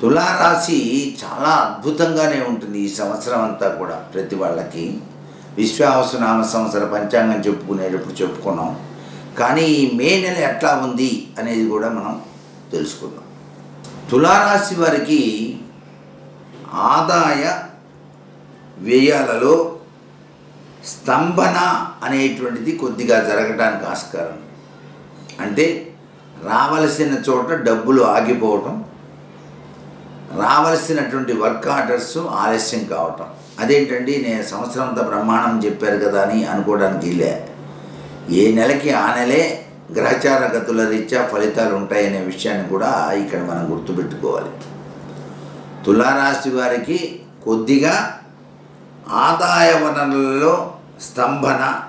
తులారాశి చాలా అద్భుతంగానే ఉంటుంది ఈ సంవత్సరం అంతా కూడా ప్రతి వాళ్ళకి. విశ్వావసనామ సంవత్సర పంచాంగం చెప్పుకునేటప్పుడు చెప్పుకున్నాం. కానీ ఈ మే నెల ఎట్లా ఉంది అనేది కూడా మనం తెలుసుకుందాం. తులారాశి వారికి ఆదాయ వ్యయాలలో స్తంభన అనేటువంటిది కొద్దిగా జరగడానికి ఆస్కారం. అంటే రావలసిన చోట డబ్బులు ఆగిపోవటం రావలసినటువంటి వర్క్ ఆర్డర్స్ ఆలస్యం కావటం. అదేంటండి నేను సంవత్సరం అంతా బ్రహ్మాండం చెప్పారు కదా అని అనుకోవడానికి లే ఏ నెలకి ఆ నెలే గ్రహచార గతుల రీత్యా ఫలితాలు ఉంటాయనే విషయాన్ని కూడా ఇక్కడ మనం గుర్తుపెట్టుకోవాలి. తులారాశి వారికి కొద్దిగా ఆదాయ వనరులలో స్తంభన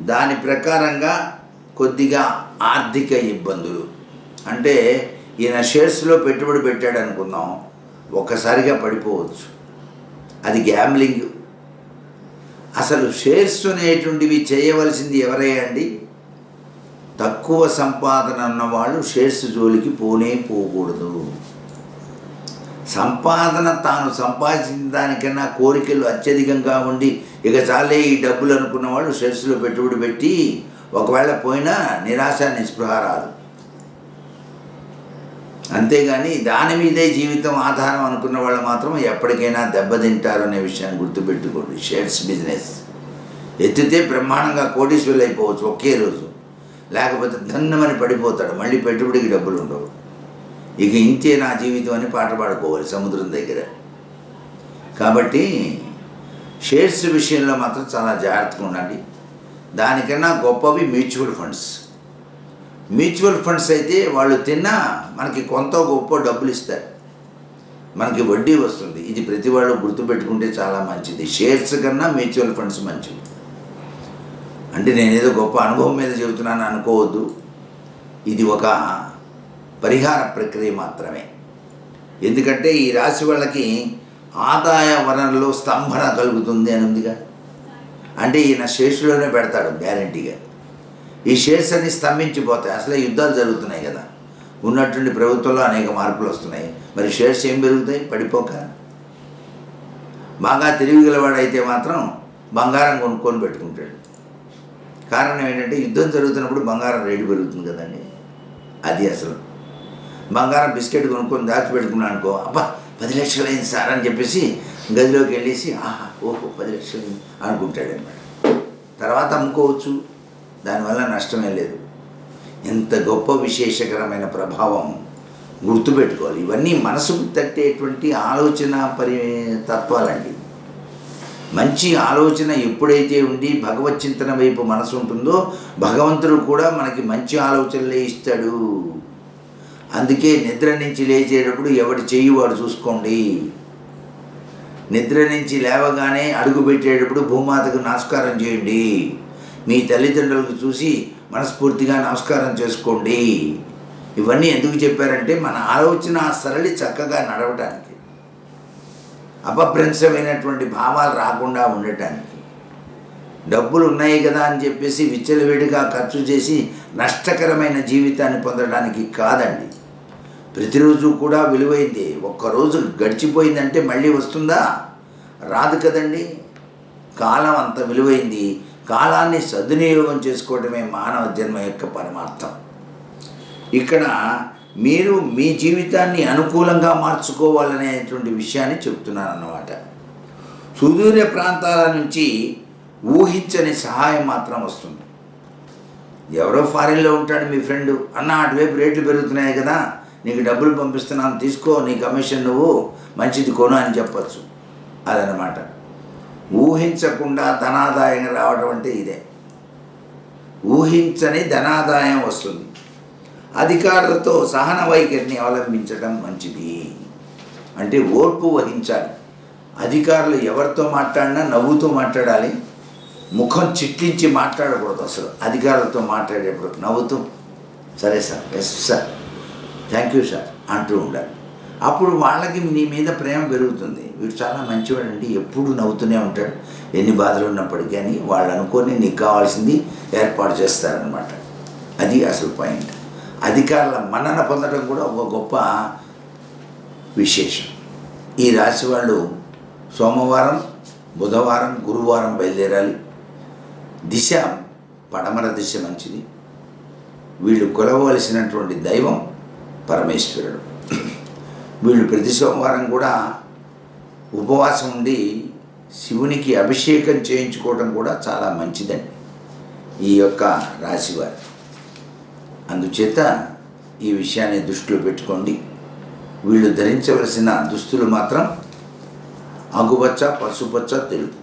దాని ప్రకారంగా కొద్దిగా ఆర్థిక ఇబ్బందులు. అంటే ఈయన షేర్స్లో పెట్టుబడి పెట్టాడు అనుకుందాం ఒక్కసారిగా పడిపోవచ్చు. అది గ్యామ్లింగ్ అసలు షేర్స్ అనేటువంటివి చేయవలసింది ఎవరయ్యా అండి? తక్కువ సంపాదన ఉన్నవాళ్ళు షేర్స్ జోలికి పోనే పోకూడదు. సంపాదన తాను సంపాదించిన దానికన్నా కోరికలు అత్యధికంగా ఉండి ఇక చాలే ఈ డబ్బులు అనుకున్న వాళ్ళు షేర్స్లో పెట్టుబడి పెట్టి ఒకవేళ పోయినా నిరాశ నిస్పృహ రాదు. అంతేగాని దాని మీదే జీవితం ఆధారం అనుకున్న వాళ్ళు మాత్రం ఎప్పటికైనా దెబ్బతింటారు అనే విషయాన్ని గుర్తుపెట్టుకోండి. షేర్స్ బిజినెస్ ఎత్తితే బ్రహ్మాండంగా కోటీశ్వరులు అయిపోవచ్చు ఒకే రోజు. లేకపోతే ధన్నమని పడిపోతాడు. మళ్ళీ పెట్టుబడికి డబ్బులు ఉండవు. ఇక ఇంతే నా జీవితం అని పాట పాడుకోవాలి సముద్రం దగ్గర. కాబట్టి షేర్స్ విషయంలో మాత్రం చాలా జాగ్రత్తగా ఉండండి. దానికన్నా గొప్పవి మ్యూచువల్ ఫండ్స్. మ్యూచువల్ ఫండ్స్ అయితే వాళ్ళు తిన్నా మనకి కొంత గొప్ప డబ్బులు ఇస్తారు. మనకి వడ్డీ వస్తుంది. ఇది ప్రతి వాళ్ళు గుర్తుపెట్టుకుంటే చాలా మంచిది. షేర్స్ కన్నా మ్యూచువల్ ఫండ్స్ మంచివి అంటే నేనేదో గొప్ప అనుభవం మీద చెబుతున్నాను అనుకోవద్దు. ఇది ఒక పరిహార ప్రక్రియ మాత్రమే. ఎందుకంటే ఈ రాశి వాళ్ళకి ఆదాయ వనరులో స్తంభన కలుగుతుంది అని ఉందిగా అంటే ఈయన శేషులోనే పెడతాడు గ్యారంటీగా ఈ షేర్స్ అన్ని స్తంభించిపోతాయి. అసలే యుద్ధాలు జరుగుతున్నాయి కదా. ఉన్నటువంటి ప్రభుత్వంలో అనేక మార్పులు వస్తున్నాయి. మరి షేర్స్ ఏం పెరుగుతాయి? పడిపోక. బాగా తెలివిగలవాడైతే మాత్రం బంగారం కొనుక్కొని పెట్టుకుంటాడు. కారణం ఏంటంటే యుద్ధం జరుగుతున్నప్పుడు బంగారం రేటు పెరుగుతుంది కదండి. అది అసలు. బంగారం బిస్కెట్ కొనుక్కొని దాచిపెట్టుకున్నాను అనుకో అబ్బా పది లక్షలు అయింది సార్ అని చెప్పేసి గదిలోకి వెళ్ళేసి ఆహా ఓహో పది లక్షలు అయింది అనుకుంటాడు అనమాట తర్వాత అమ్ముకోవచ్చు. దానివల్ల నష్టమే లేదు. ఎంత గొప్ప విశేషకరమైన ప్రభావం గుర్తుపెట్టుకోవాలి. ఇవన్నీ మనసుకు తట్టేటువంటి ఆలోచన పరి తత్వాలండి. మంచి ఆలోచన ఎప్పుడైతే ఉండి భగవత్ చింతన వైపు మనసు ఉంటుందో భగవంతుడు కూడా మనకి మంచి ఆలోచనలే ఇస్తాడు. అందుకే నిద్ర నుంచి లేచేటప్పుడు ఎవడు చెయ్యి వాడు చూసుకోండి. నిద్ర నుంచి లేవగానే అడుగు పెట్టేటప్పుడు భూమాతకు నమస్కారం చేయండి. మీ తల్లిదండ్రులకు చూసి మనస్ఫూర్తిగా నమస్కారం చేసుకోండి. ఇవన్నీ ఎందుకు చెప్పారంటే మన ఆలోచన సరళి చక్కగా నడవటానికి అపభ్రంశమైనటువంటి భావాలు రాకుండా ఉండటానికి. డబ్బులు ఉన్నాయి కదా అని చెప్పేసి విచ్చలవిడిగా ఖర్చు చేసి నష్టకరమైన జీవితాన్ని పొందడానికి కాదండి. ప్రతిరోజు కూడా విలువైంది. ఒక్కరోజు గడిచిపోయిందంటే మళ్ళీ వస్తుందా? రాదు కదండి. కాలం అంత విలువైంది. కాలాన్ని సద్వినియోగం చేసుకోవడమే మానవ జన్మ యొక్క పరమార్థం. ఇక్కడ మీరు మీ జీవితాన్ని అనుకూలంగా మార్చుకోవాలనేటువంటి విషయాన్ని చెప్తున్నాను అన్నమాట సుదూర ప్రాంతాల నుంచి ఊహించని సహాయం మాత్రం వస్తుంది. ఎవరో ఫారిన్లో ఉంటాడు మీ ఫ్రెండ్ అన్న అటువైపు రేట్లు పెరుగుతున్నాయి కదా నీకు డబ్బులు పంపిస్తున్నాను తీసుకో నీ కమిషన్ నువ్వు మంచిది కొను అని చెప్పచ్చు. అదనమాట ఊహించకుండా ధనాదాయం రావడం అంటే ఇదే. ఊహించని ధనాదాయం వస్తుంది. అధికారులతో సహన వైఖరిని అవలంబించడం మంచిది. అంటే ఓర్పు వహించాలి. అధికారులు ఎవరితో మాట్లాడినా నవ్వుతూ మాట్లాడాలి. ముఖం చిట్లించి మాట్లాడకూడదు అసలు. అధికారులతో మాట్లాడేప్పుడు నవ్వుతూ. సరే sir yes sir. Thank you sir. అంటూ ఉండాలి. అప్పుడు వాళ్ళకి నీ మీద ప్రేమ పెరుగుతుంది. వీడు చాలా మంచివాడండి ఎప్పుడు నవ్వుతూనే ఉంటాడు. ఎన్ని బాధలు ఉన్నప్పటికీ అని వాళ్ళు అనుకొని నీకు కావాల్సింది ఏర్పాటు చేస్తారనమాట అది అసలు పాయింట్. అధికారుల మన్నన పొందడం కూడా ఒక గొప్ప విశేషం. ఈ రాశి వాళ్ళు సోమవారం బుధవారం గురువారం బయలుదేరాలి. దిశ పడమర దిశ మంచిది. వీళ్ళు కొలవలసినటువంటి దైవం పరమేశ్వరుడు. వీళ్ళు ప్రతి సోమవారం కూడా ఉపవాసం ఉండి శివునికి అభిషేకం చేయించుకోవడం కూడా చాలా మంచిదండి ఈ యొక్క రాశివారు అందుచేత ఈ విషయాన్ని దృష్టిలో పెట్టుకోండి. వీళ్ళు ధరించవలసిన దుస్తులు మాత్రం ఆకుపచ్చ పసుపచ్చ తెలుపు.